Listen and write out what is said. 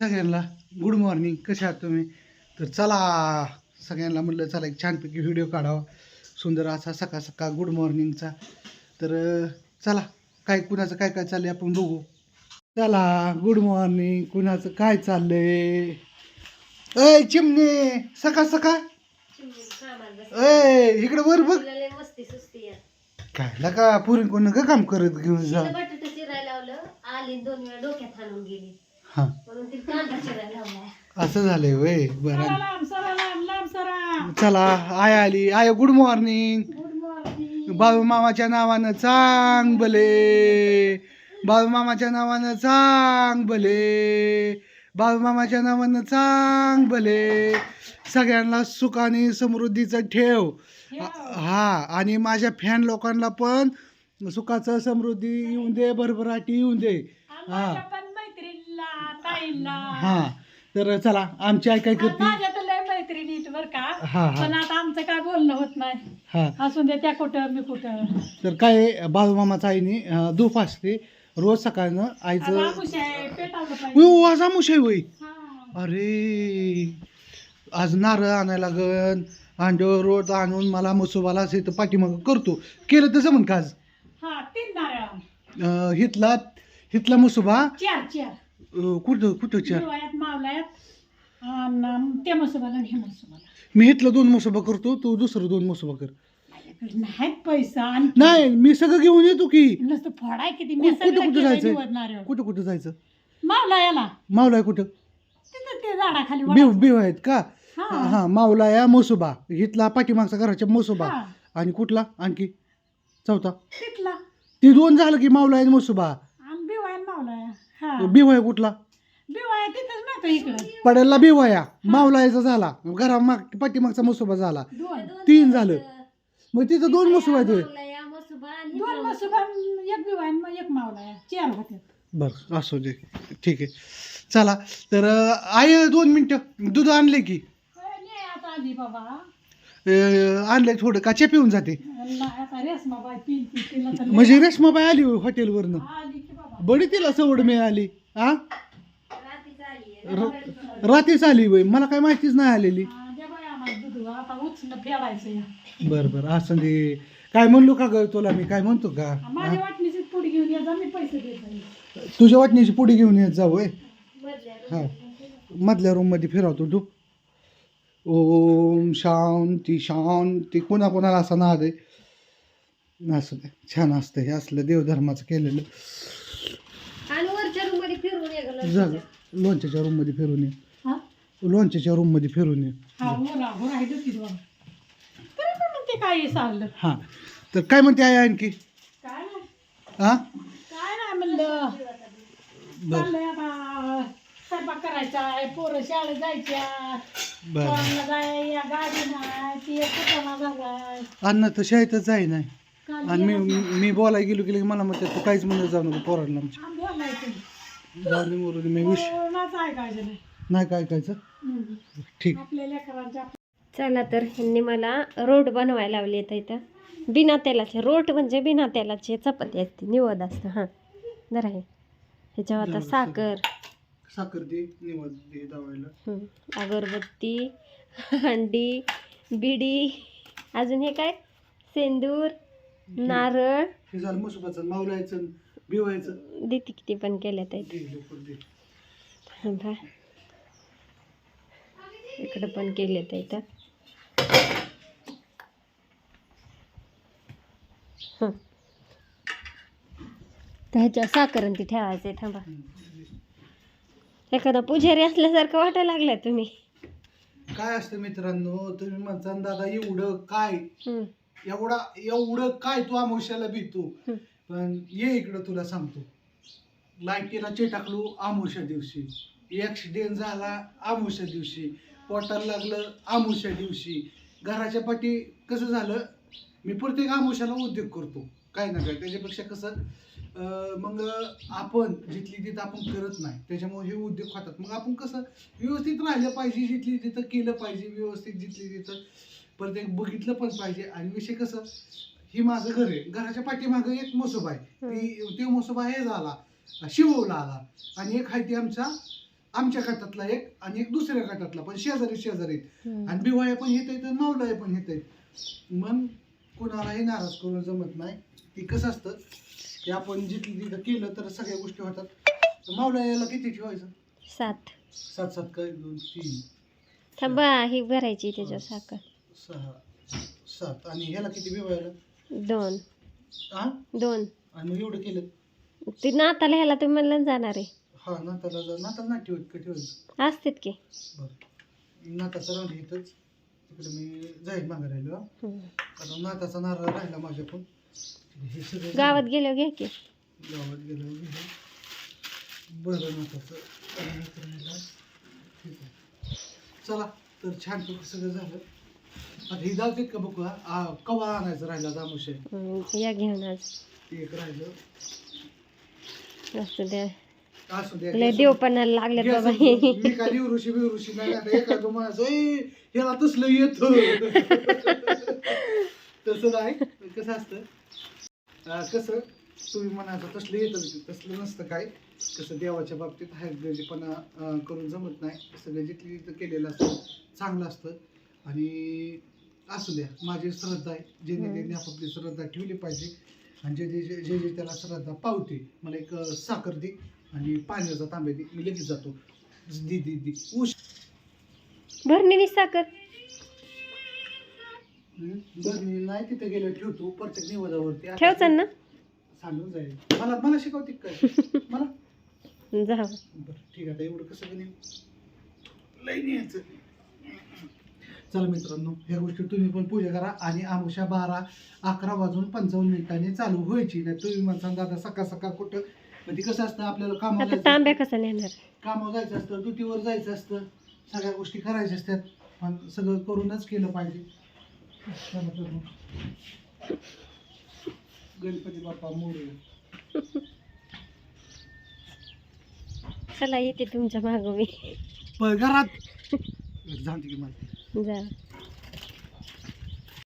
सगळ्यांना good morning कसे आहात तुम्ही? तर चला सगळ्यांना म्हटलं चला एक छानपैकी व्हिडिओ काढावा. सुंदर असा सकाळ सकाळ गुड मॉर्निंगचा तर चला काय कुणाचं काय काय चाललंय आपण बघू. चला गुड मॉर्निंग कुणाचं काय चाललंय? अय चिमणे सकाळ सकाळ. अय इकडे वर बघ. काय लका पुरी कोण का काम करत घेऊन जा. दोन वेळा डोक्यात गेली. हा. म्हणून तिला कांदा चिरायला लावलाय असं झालंय वय बरं लांब चला आय आली. I good morning good morning Balu मामाच्या नावानं चांग भले. बाळू मामाच्या नावानं चांग भले. बाळू मामाच्या नावानं चांग भले. सगळ्यांना सुख आणि समृद्धीचं ठेव. हा आणि माझ्या फॅन लोकांना पण सुखाचं समृद्धी येऊन दे भरभराटी येऊन दे. हा. हा तर चला आमची आई काय करते? माझ्या तर लय मैत्रिणीत बर का. हा पण आता आमचं काय बोलणं होत नाही. हा. असून दे त्या कुठं मी कुठं. तर काय बाळूमामाचा आईने अं, धूप असते. रोज सकाळनं आईचं पेटावलं ओ आज आमुष आहे वय. हा. अरे आज नारळ आणायला लागन. अंड रोज आणून मला मसोबाला असे तर पाठीमाग करतो. केलं तर जमन का आज? हा तीन नारळ अं, हितला हितला मसोबा? चार चार. अं, कुठं कुठं चार हिरवायात मावलायात आणि ते मसोबाला आणि हे मसोबाला. मी हितला दोन मसोबा करतो तू दुसरं दोन मसोबा कर. माझ्याकडे नाहीत पैसा आणि नाही मी सगळं घेऊन येतो की. नुसतं फोडाय किती? कु- मी कुठं कुठं जायचंय? निवडणाऱ्यावर. कुठं कुठं जायचं? मावला मावलाय कुठं? तिथं ते झाडाखाली बिव. बिव आहेत का? हा. हा मावला या मसोबा. हितला पाठीमागचा घराच्या मसोबा. हा, आणि कुठला? आणखी? चौथा. तिथला. ती दोन झालं की मावला आहे मसोबा आणि बिवाय मावला या. हा बिवाया कुठला? बिवाय तिथंच इकडं. बिवाया. मावलायचा झाला. घरा माग पाठीमागचा मसोबा झाला. दोन. तीन झालं. मग तिथं दोन मसोबा आहेत. होय. दोन मसुबा एक बिवाय आणि मग एक मावला या. चार होते बरं असू दे. ठीक आहे. चला. तर अं, आई दोन मिनटं. दूध आणले की? नाही आता आली बाबा. अं, आणले थोडं. काचे पिऊन जाते? नाही आता रेसमा लय- म्हणजे रेशमाबाई आली होय हॉटेलवरनं. आली की बाबा बडी तिला सवड मिळाली हा र- रात्रीच आली वय मला काय माहितीच नाही आलेली. हा, बाई बरं बरं. असं दे काय म्हणलो का ग तुला मी? काय म्हणतो का? माझ्या वाटणीची पुढे घेऊन या जा मी पैसे देत. जाईल तुझ्या वाटणीची पुढे घेऊन येत जाऊ हा. मधल्या रूममध्ये फिरवतो तू. ओम शांती शांती. कोणा कोणाला असा नाद आहे? असं छान असतं. हे असलं देवधर्माचं केलेलं आणि वरच्या रूममध्ये फिरून ये गं जा लोणच्याच्या रूममध्ये फिरून ये. हा? लोणच्याच्या रूममध्ये फिरून ये. हा हो राहू राहिलं की दोन तरी पण म्हणते काय चाललं. हा. तर काय म्हणते आहे आणखी? काय नाही. हा काय नाही म्हणलं. बर. चाललंय आता स्वयंपाक करायचा आहे पोरं शाळेत जायच्या. बर. पोरांना जाय या गाडी नाही ती एक कुटाणा झालाय अन्न तर शाळेतच जाई नाही आणि मी मी बोलायला गेलो की मला म्हणते तू काहीच म्हणत जाऊ नको पोरांना आमच्या. बोलायचं जाऊ दे मरू मी विष कोणाचं ऐकायचं नाही नाही काय कायचं हम्म. ठीक. आपल्या लेकरांच्या चला तर ह्यांनी मला रोट बनवायला लावले आहेत इथं. बिना तेलाचे. रोट म्हणजे बिना तेलाचे चपाती असते निवद असतं हां. जरा हे. ह्याच्यावर आता साखर. साखर. दे निवड दे दावायला. हं, अगरबत्ती हंडी बिडी अजून हे काय? सेंदूर नारळ. हे झालं मसुबाचं मावलायचं. बिवायचं देते किती पण केले तर दे लवकर दे. थांबा. इकडं पण केले इथं हं. तर ह्याच्यावर साखर ती ठेवायचं थांबा एखादा पुजारी असल्यासारखं वाटायला लागलाय तुम्ही. काय असतं मित्रांनो तुम्ही म्हणता दादा एवढं काय? एवढा एवढं काय तू आमुष्याला भीतो. पण ये इकडं तुला सांगतो. लाईटीला चेटाकलो आमोशा दिवशी. ॲक्सिडेंट झाला आमोशा दिवशी. पोटाला लागलं आमोशा दिवशी. घराच्या पाठी कसं झालं? मी प्रत्येक आमुष्याला उद्योग करतो. काय ना काय. त्याच्यापेक्षा कसं मग आपण जिथली तिथं आपण करत नाही त्याच्यामुळे हे उद्योग खातात मग आपण कसं व्यवस्थित राहिलं पाहिजे जिथली तिथं केलं पाहिजे व्यवस्थित जिथली तिथं परत एक बघितलं पण पाहिजे. आणि विषय कसं ही माझं घर आहे. घराच्या पाठीमागं एक मसोबा आहे. ती ते मसोबा हे झाला. शिववला आला. आणि एक आहे ती आमचा आमच्या गटातला एक आणि एक दुसऱ्या गटातला. पण शेजारी शेजारी. आणि बिवाया पण येत आहेत मावलाय पण येत आहेत. मग कोणालाही नाराज करून जमत नाही. ती कसं असतं? की आपण जिथलं तिथं केलं तर सगळ्या गोष्टी होतात. तर मावला यायला किती ठेवायचं? सात. सात सात काय? दोन तीन. थांबा ही भरायची त्याच्यावर साखर. सहा. सात. आणि ह्याला किती बिवायला? दोन. हा? दोन. आणि मग एवढं केलं? ती नाताला ह्याला तुम्ही म्हणलं ना जाणार आहे. हा नाताला जा- नाताला नाही ठेवत का ठेवायचं असतात की. बरं. नाताचं राहिलं इथंच. तिकडे मी जाईल मागं राहिलो. हा. हम्म. कारण नाताचा नारळ राहिला हे सगळं गावात गेल्यावर घ्या की. गावात गेलो गेलो बरं नाताचं. राहिलं. ठीक आहे. चला तर छान सगळं झालं. आता ही जाते का बघू? आ, कवा आणायचं राहिला दामुशे हम्म. या घेऊन आज. ते एक राहिलं. असू द्या. असू द्या लय देवपणाला लागले घ्या बाबा. समजून. मी काय ऋषी बिवऋषी नाही आता एखादं म्हणायचं "ए, ह्याला तसलं येत. तसं नाही कसं असतं अं, कसं तुम्ही म्हणायचं तसलं येतं तसलं नसतं काय. कसं देवाच्या बाबतीत अं, करून जमत नाही. सगळं तिथं केलेलं असतं चांगलं असतं. आणि असू द्या माझी श्रद्धा आहे. हम्म. त्यांनी आपापली श्रद्धा ठेवली पाहिजे आणि जे जे जे- जे जे त्याला श्रद्धा पावते मला एक अं, साखर दे आणि पाण्याचा तांबे दे मी लगेच जातो. दी दी दी. उश भरणीने साखर. नाही तिथे गेलं ठेवतो. प्रत्येक निवादावरती ठेवचाल ना. सांगून जाईल. मला मला शिकवते काय मला? जा बरं ठीक आहे आता एवढं कसं बनेल? लई न्यायचं. चला मित्रांनो ह्या गोष्टी तुम्ही पण पूजा करा आणि आमुषा बारा अकरा वाजून पंचावन्न मिनिटांनी चालू व्हायची. नाही तुम्ही म्हणता दादा सकाळ सकाळ कुठं? ती कसं असतं आपल्याला कामावर जायचं तांब्या असतं. कसा नेणार? कामावर जायचं असतं ड्युटीवर जायचं असतं. सगळ्या गोष्टी करायच्या असतात. पण सगळं करूनच केलं पाहिजे. गणपती बाप्पा मोरया चला येते तुमच्या मागं मी. घरात. जाणते की मला. जा